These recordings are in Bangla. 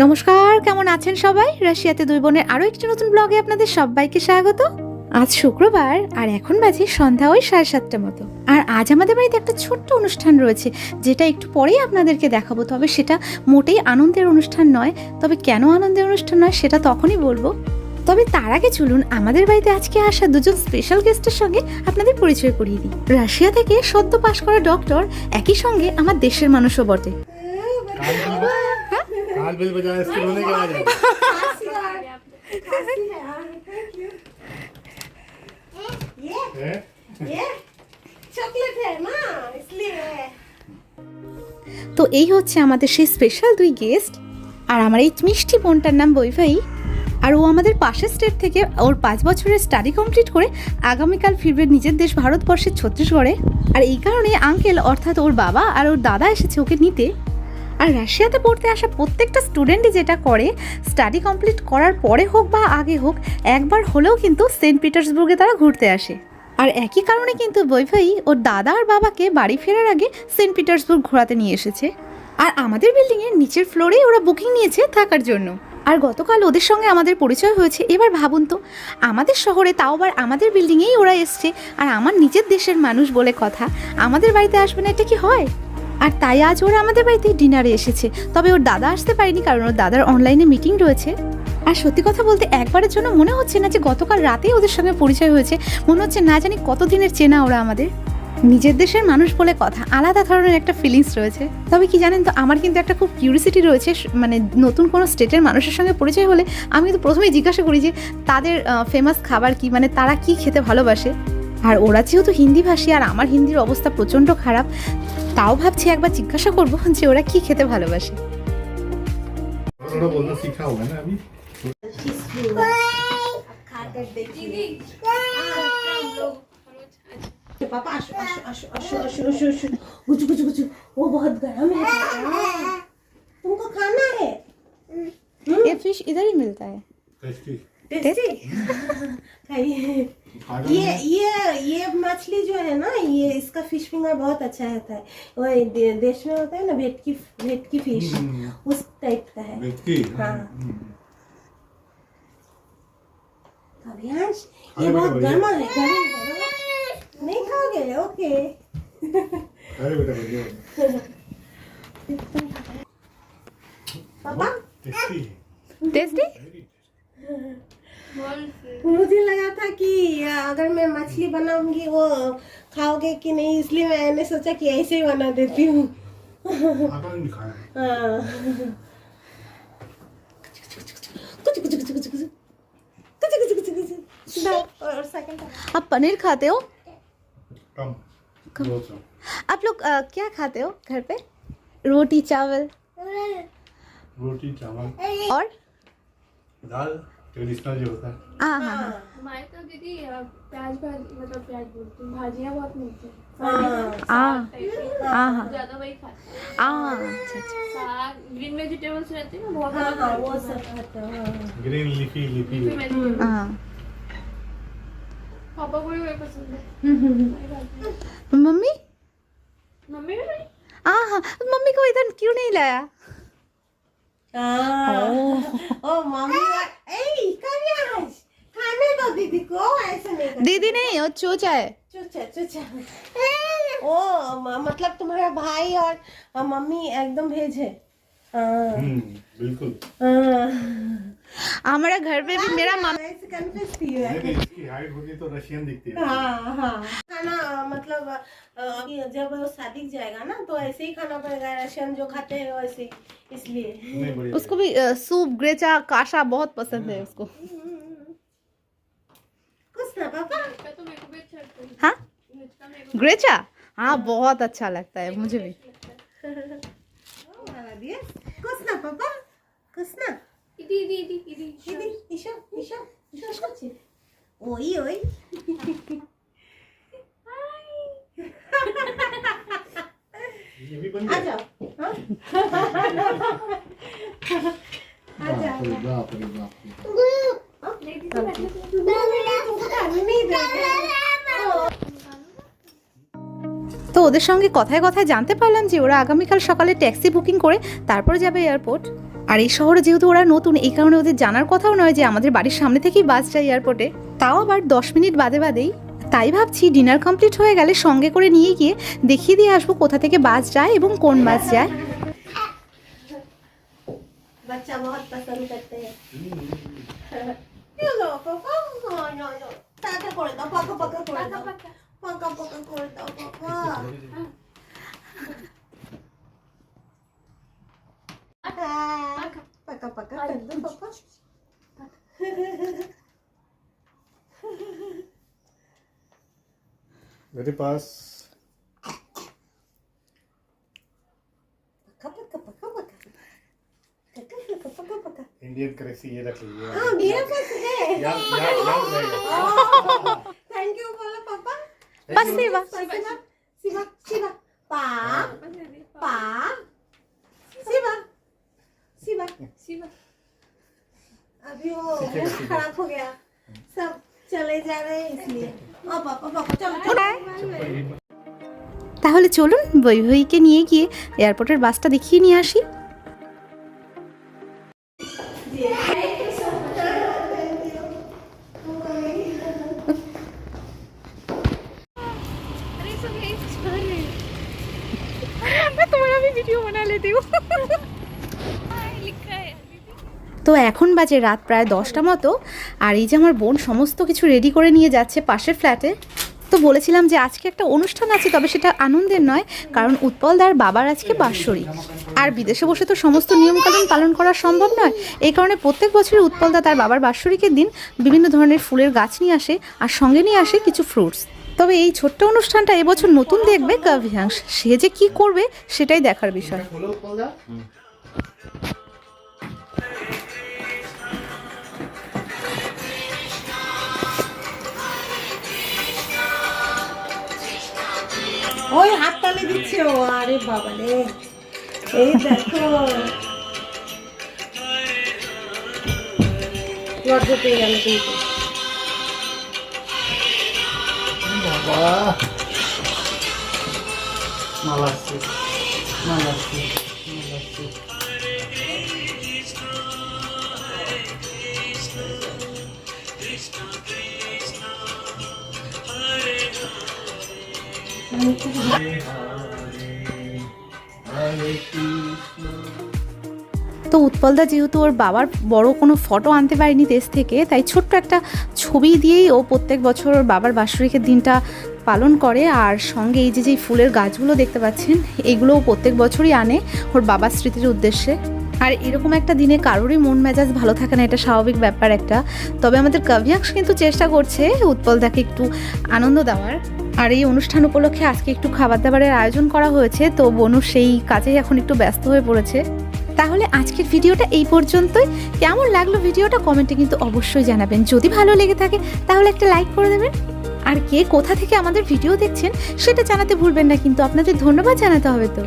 নমস্কার, কেমন আছেন সবাই? রাশিয়াতে দুই বোনের আরও একটি নতুন ব্লগে আপনাদের সবাইকে স্বাগত। আজ শুক্রবার, আর এখন বাজে সন্ধ্যা ওই সাড়ে সাতটা মতো। আর আজ আমাদের বাড়িতে একটা ছোট্ট অনুষ্ঠান রয়েছে, যেটা একটু পরেই আপনাদেরকে দেখাবো, তবে সেটা মোটেই আনন্দের অনুষ্ঠান নয়। তবে কেন আনন্দের অনুষ্ঠান নয়, সেটা তখনই বলব। তবে তার আগে চলুন, আমাদের বাড়িতে আজকে আসা দুজন স্পেশাল গেস্টের সঙ্গে আপনাদের পরিচয় করিয়ে দিই। রাশিয়া থেকে সদ্য পাশ করা ডক্টর একই সঙ্গে আমার দেশের মানুষও বটে। काल बिल बजाए इसके रोने के आ जाए ये हैं? ये चॉकलेट है ना इसलिए তো এই হচ্ছে আমাদের সেই স্পেশাল দুই গেস্ট আর আমার এই মিষ্টি বোনটার নাম বৈভাই আর ও আমাদের পাশের স্টেট থেকে ওর পাঁচ বছরের স্টাডি কমপ্লিট করে আগামীকাল ফিরবে নিজের দেশ ভারতবর্ষের ছত্তিশগড়ে আর এই কারণে আঙ্কেল অর্থাৎ ওর বাবা আর ওর দাদা এসেছে ওকে নিতে আর রাশিয়াতে পড়তে আসা প্রত্যেকটা স্টুডেন্টই যেটা করে স্টাডি কমপ্লিট করার পরে হোক বা আগে হোক, একবার হলেও কিন্তু সেন্ট পিটার্সবুর্গে তারা ঘুরতে আসে। আর একই কারণে কিন্তু বৈভাই ওর দাদা আর বাবাকে বাড়ি ফেরার আগে সেন্ট পিটার্সবুর্গ ঘোরাতে নিয়ে এসেছে। আর আমাদের বিল্ডিংয়ের নিচের ফ্লোরেই ওরা বুকিং নিয়েছে থাকার জন্য। আর গতকাল ওদের সঙ্গে আমাদের পরিচয় হয়েছে, এবার ভাবুন তো, আমাদের শহরে তাও আবার আমাদের বিল্ডিংয়েই ওরা এসছে। আর আমার নিজের দেশের মানুষ বলে কথা, আমাদের বাড়িতে আসবে না, এটা কি হয়? আর তাই আজ ওরা আমাদের বাড়িতে ডিনারে এসেছে। তবে ওর দাদা আসতে পারেনি কারণ ওর দাদার অনলাইনে মিটিং রয়েছে। আর সত্যি কথা বলতে একবারের জন্য মনে হচ্ছে না যে গতকাল রাতেই ওদের সঙ্গে পরিচয় হয়েছে। মনে হচ্ছে না জানি কত দিনের চেনা ওরা আমাদের। নিজের দেশের মানুষ বলে কথা, আলাদা ধরনের একটা ফিলিংস রয়েছে। তবে কি জানেন তো, আমার কিন্তু একটা খুব কিউরিসিটি রয়েছে মানে নতুন কোনো স্টেটের মানুষের সঙ্গে পরিচয় হলে আমি কিন্তু প্রথমেই জিজ্ঞাসা করি যে, তাদের ফেমাস খাবার কি? মানে তারা কি খেতে ভালোবাসে? আর ওরা যেহেতু হিন্দি ভাষী আর আমার হিন্দির অবস্থা প্রচণ্ড খারাপ তাও ভাবছি একবার জিজ্ঞাসা করবো যে ওরা কি খেতে ভালোবাসে थोड़ा थोड़ा बोलना सीखा होगा ना अभी खाकर देखिए पापा आशु आशु आशु आशु आशु आशु आशु गुचु गुचु गुचु वो बहुत गर्म है पापा तुमको खाना है ये फिश इधर ही मिलता है टेस्टी टेस्टी खाइए ये ये ये मछली जो है ना ये इसका फ़िश फिंगर बहुत अच्छा रहता है। वो दे, देश में होता है ना भेटकी भेटकी फ़िश हम्म। उस टाइप का है। वेटकी हाँ। अभियांश ये बहुत। गर्म है गर्म गर्म नहीं खाओगे? ओके। अरे बेटा बनाऊँगी वो खाओगे कि नहीं? इसलिए मैंने सोचा कि ऐसे ही बना देती हूँ। हाँ। आप पनीर खाते हो? कम आप लोग क्या खाते हो घर पे? रोटी चावल। रोटी चावल। और? दाल। ट्रेडिशनल जो होता है। हाँ हाँ हाँ। हमारे तो दीदी प्याज भाजी मतलब प्याज बोलती हूँ भाजियाँ बहुत मिलती हैं। हाँ। हाँ। हाँ हाँ। ज़्यादा वही खाते हैं। हाँ अच्छा अच्छा। साग ग्रीन वेजिटेबल्स रहते हैं ना बहुत हाँ वो सब खाता हूँ। ग्रीन लीफी लीफी हैं। पापा को भी वही पसंद है। मम्मी? मम्मी भी हाँ हाँ। मम्मी को इधर क्यों नहीं लाया? हाँ। ओ मम्मी ए कन्याश खाने दो दीदी को ऐसे नहीं करते। दीदी नहीं वो चोचा है। चुचा चुचा। ओ मतलब तुम्हारा भाई और और मम्मी एकदम भेज है। हाँ। हम्म बिल्कुल। हाँ। हमारा घर पे भी मेरा मामा ऐसे confuse थी नहीं, इसकी हाइट होती तो रशियन दिखती है। हाँ हाँ। खाना मतलब जब वो शादी जाएगा ना तो ऐसे ही खाना पड़ेगा रशियन जो खाते हैं वैसे इसलिए। उसको भी सूप ग्रेचा काशा बहुत पसंद है उसको। ग्रेचा हाँ बहुत अच्छा लगता है मुझे भी वाला दिए कुछ ना पापा कुछ ना इदी इदी इदी इदी दीदी ईशो ईशो ईशो ईशो ओई ओई ये भी बन आ गया जाओ हाँ? आ बाप रे जाओ बाप रे बाप रे তো ওদের সঙ্গে কথায় কথায় জানতে পারলাম যে ওরা আগামীকাল সকালে ট্যাক্সি বুকিং করে তারপর যাবে এয়ারপোর্ট। আর এই শহরে যেহেতু ওরা নতুন এই কারণে ওদের জানার কথাও নয় যে আমাদের বাড়ির সামনে থেকেই বাস যায় এয়ারপোর্টে। তাও আবার দশ মিনিট বাদে বাদেই। তাই ভাবছি ডিনার কমপ্লিট হয়ে গেলে সঙ্গে করে নিয়ে গিয়ে দেখিয়ে দিয়ে আসব কোথা থেকে বাস যায় এবং কোন বাস যায়। বাচ্চা বহুত পছন্দ করতে। হ্যাঁ করে দাও পাকা পাকা করে দাও। 뽀글뽀글뽀글 떠보고 빠까빠까 밴드 빠빠 मेरे पास इंडियन करेंसी ये रख लीजिए हाँ मेरे पास है यार यार यार বাস সেবা शिवा शिवा शिवा पा पा शिवा शिवा शिवा अभी वो मूड खराब हो गया सब चले जा रहे हैं इसलिए हाँ पापा पापा चलो चलो তাহলে চলুন বই বইকে নিয়ে গিয়ে এয়ারপোর্টের বাসটা দেখিয়ে নিয়ে আসি বাজে রাত প্রায় দশটা মতো আর এই যে আমার বোন সমস্ত কিছু রেডি করে নিয়ে যাচ্ছে পাশের ফ্ল্যাটে তো বলেছিলাম যে আজকে একটা অনুষ্ঠান আছে তবে সেটা আনন্দের নয় কারণ উৎপলদার বাবার আজকে বাৎসরিক। আর বিদেশে বসে তো সমস্ত নিয়মকানুন পালন করা সম্ভব নয়। এই কারণে প্রত্যেক বছরই উৎপলদা তার বাবার বাৎসরিকের দিন বিভিন্ন ধরনের ফুলের গাছ নিয়ে আসে আর সঙ্গে নিয়ে আসে কিছু ফ্রুটস তবে এই ছোট্ট অনুষ্ঠানটা এবছর নতুন দেখবে কাভিয়াংশ। সে যে কি করবে সেটাই দেখার বিষয়। ওই হাততালি দিচ্ছে ও, আরে বাবা রে এই দেখো। লজ্জা পেয়ে গেল কিন্তু। বাবা। মালাসি মালাসি তো উৎপলদা যেহেতু ওর বাবার বড় কোনো ফটো আনতে পারেনি দেশ থেকে, তাই ছোট্ট একটা ছবি দিয়েই ও প্রত্যেক বছর ওর বাবার বাৎসরিকের দিনটা পালন করে। আর সঙ্গে এই যে যেই ফুলের গাছগুলো দেখতে পাচ্ছেন, এগুলোও প্রত্যেক বছরই আনে ওর বাবার স্মৃতির উদ্দেশ্যে। আর এরকম একটা দিনে কারোরই মন মেজাজ ভালো থাকে না, এটা স্বাভাবিক ব্যাপার একটা। তবে আমাদের কাভিয়াংশ কিন্তু চেষ্টা করছে উৎপলদাকে একটু আনন্দ দেওয়ার। আর এই অনুষ্ঠান উপলক্ষে আজকে একটু খাবার দাবারের আয়োজন করা হয়েছে, তো বনু সেই কাজেই এখন একটু ব্যস্ত হয়ে পড়েছে। তাহলে আজকের ভিডিওটা এই পর্যন্তই। কেমন লাগল ভিডিওটা কমেন্টে কিন্তু অবশ্যই জানাবেন। যদি ভালো লেগে থাকে, তাহলে একটা লাইক করে দেবেন। আর কে কোথা থেকে আমাদের ভিডিও দেখছেন, সেটা জানাতে ভুলবেন না, কিন্তু আপনাদের ধন্যবাদ জানাতে হবে তো।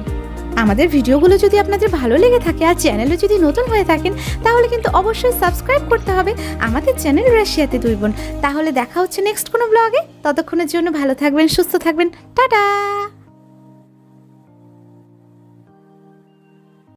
আমাদের ভিডিওগুলো যদি আপনাদের ভালো লেগে থাকে আর চ্যানেলে যদি নতুন হয়ে থাকেন, তাহলে কিন্তু অবশ্যই সাবস্ক্রাইব করতে হবে আমাদের চ্যানেল রাশিয়াতে দুই বোন। তাহলে দেখা হচ্ছে নেক্সট কোনো ব্লগে ততক্ষণের জন্য ভালো থাকবেন, সুস্থ থাকবেন। টাটা!